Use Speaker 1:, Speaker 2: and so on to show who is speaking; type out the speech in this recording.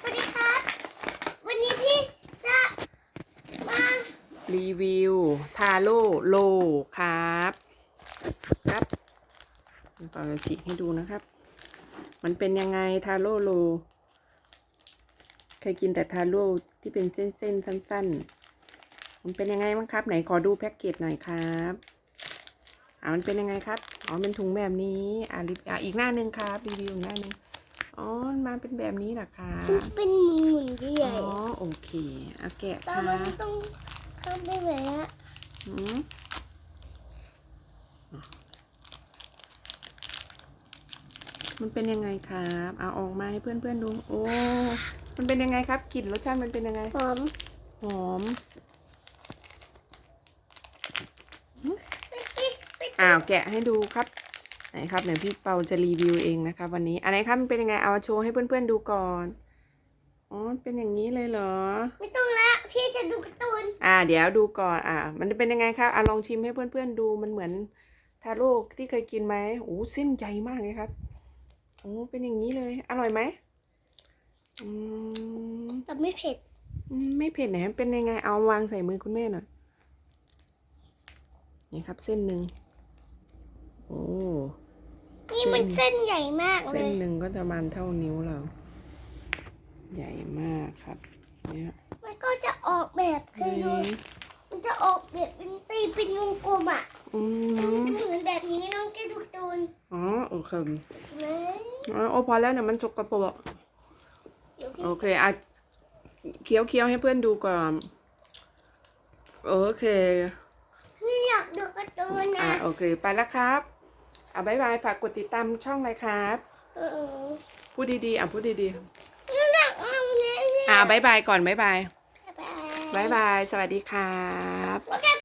Speaker 1: สวัสดีครับ วันนี้พี่จะมา
Speaker 2: รีวิว ทาโร่โลครับ ครับเปาจะฉีกให้ดูนะครับ มันเป็นยังไงทาโร่โล เคยกินแต่ทาโร่ที่เป็นเส้นๆ สั้นๆ มันเป็นยังไงบ้างครับ ไหนขอดูแพ็กเกจหน่อยครับอ่ามันเป็นยังไงครับ อ๋อเป็นถุงแบบนี้ อ่ารีอ่าอีกหน้าหนึ่งครับ รีวิวอีกหน้าหนึ่ง อ๋อมันมาเป็นแบบนี้เหรอคะ
Speaker 1: เป็นหมุนหมุนๆให
Speaker 2: อ๋
Speaker 1: ญ่
Speaker 2: อโอเคเอาแกะ
Speaker 1: แต่
Speaker 2: ค่ะ
Speaker 1: มันต้องเข้าไปไหนอะ
Speaker 2: หืมมันเป็นยังไงครับเอาออกมาให้เพื่อนๆดู โอ้ มันเป็นยังไงครับกลิ่นรสชาติมันเป็นยังไง
Speaker 1: หอม
Speaker 2: หอม อ้าวแกะให้ดูครับ ไหนครับเดี๋ยวพี่เปาจะรีวิวเองนะครับวันนี้อันไหนครับมันเป็นยังไงเอาโชว์ให้เพื่อนๆดูก่อนอ๋อเป็นอย่างนี้เลยเหรอ
Speaker 1: ไม่ต้องละพี่จะดูการ์ตูน
Speaker 2: อ่า เดี๋ยวดูก่อนอ่า มันจะเป็นยังไงครับอ่าลองชิมให้เพื่อนๆดูมันเหมือนทาโร่ที่เคยกินไหมโอ้เส้นใหญ่มากเลยครับโอ้เป็นอย่างนี้เลย อร่อยไหมอืม
Speaker 1: แต่ไม่เผ็ด
Speaker 2: อืมไม่เผ็ดไหนมันเป็นยังไงเอาวางใส่มือคุณแม่หน่อยนี่ครับเส้นหนึ่งโอ้
Speaker 1: นี่มันเส้นใหญ่มากเล
Speaker 2: เส้น
Speaker 1: ย
Speaker 2: หนึ่งก็จะประมาณเท่านิ้วเรา ใหญ่มากครับ เนี่ย
Speaker 1: มันก็จะออกแบบคือดู
Speaker 2: นี่
Speaker 1: มันจะออกแบบเป็นตีเป็นวงกลมอะ
Speaker 2: อื
Speaker 1: มัน
Speaker 2: ม
Speaker 1: จะเหมือนแบบนี้น้องจะดูการ์ตูน
Speaker 2: อ๋อโอเค
Speaker 1: เห็นไหม
Speaker 2: อ๋อโอ้พอแล้วเนี่ยมันจกกระปรก
Speaker 1: เดี๋ยวพี่
Speaker 2: โอเคอะเคี้ยวเคี้ยวให้เพื่อนดูก่อนโอเค
Speaker 1: พี่อยากดูการ์ตูน
Speaker 2: อะ
Speaker 1: นะ
Speaker 2: โอเค ไปแล้วครับ อะบายบายฝากกดติดตามช่องเลยครับ
Speaker 1: เออ
Speaker 2: พูดดีๆอะพูดดี
Speaker 1: นี่อยากเอาเนี่ย
Speaker 2: ๆอะบายบายก่อนบายบาย
Speaker 1: บ๊ายบาย
Speaker 2: บายบายสวัสดีครับ
Speaker 1: แล้วก็